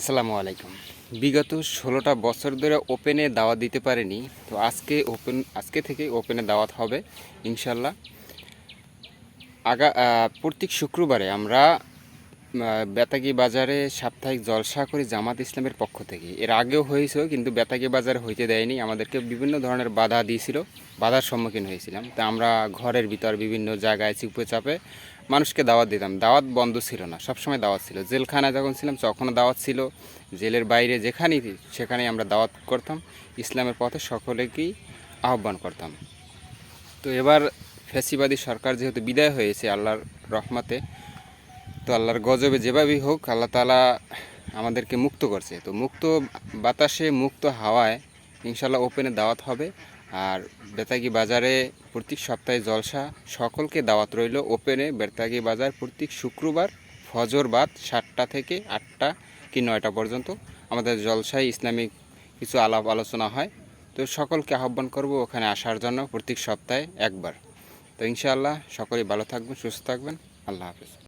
আসসালামু আলাইকুম। বিগত ষোলোটা বছর ধরে ওপেনে দাওয়া দিতে পারেনি, তো আজকে ওপেন আজকে থেকে ওপেনে দাওয়াত হবে, ইনশাল্লাহ। আগা প্রত্যেক শুক্রবারে আমরা বেতাগি বাজারে সাপ্তাহিক জলসা করি জামাত ইসলামের পক্ষ থেকে। এর আগেও হয়েছিল, কিন্তু বেতাগি বাজার হইতে দেয়নি। আমাদেরকে বিভিন্ন ধরনের বাধা দিয়েছিল, বাধার সম্মুখীন হয়েছিলাম। তা আমরা ঘরের ভিতর বিভিন্ন জায়গায় চিপে চাপে মানুষকে দাওয়াত দিতাম। দাওয়াত বন্ধ ছিল না, সবসময় দাওয়াত ছিল। জেলখানায় যখন ছিলাম, তখনও দাওয়াত ছিল। জেলের বাইরে যেখানেই সেখানেই আমরা দাওয়াত করতাম। ইসলামের পথে সকলেকেই আহ্বান করতাম। তো এবার ফ্যাসিবাদী সরকার যেহেতু বিদায় হয়েছে আল্লাহর রহমতে তো আল্লাহর গজবে যেভাবেই হোক, আল্লাহ তালা আমাদেরকে মুক্ত করছে। তো মুক্ত বাতাসে মুক্ত হাওয়ায় ইনশাল্লাহ ওপেনে দাওয়াত হবে। আর বেতাগি বাজারে প্রত্যেক সপ্তাহে জলসা, সকলকে দাওয়াত রইল ওপেনে বেতাগি বাজার প্রত্যেক শুক্রবার, ফজর বাদ সাতটা থেকে আটটা কি নয়টা পর্যন্ত আমাদের জলসায় ইসলামিক কিছু আলাপ আলোচনা হয়। তো সকলকে আহ্বান করব ওখানে আসার জন্য প্রত্যেক সপ্তাহে একবার। তো ইনশাআল্লাহ সকলেই ভালো থাকবেন, সুস্থ থাকবেন। আল্লাহ হাফেজ।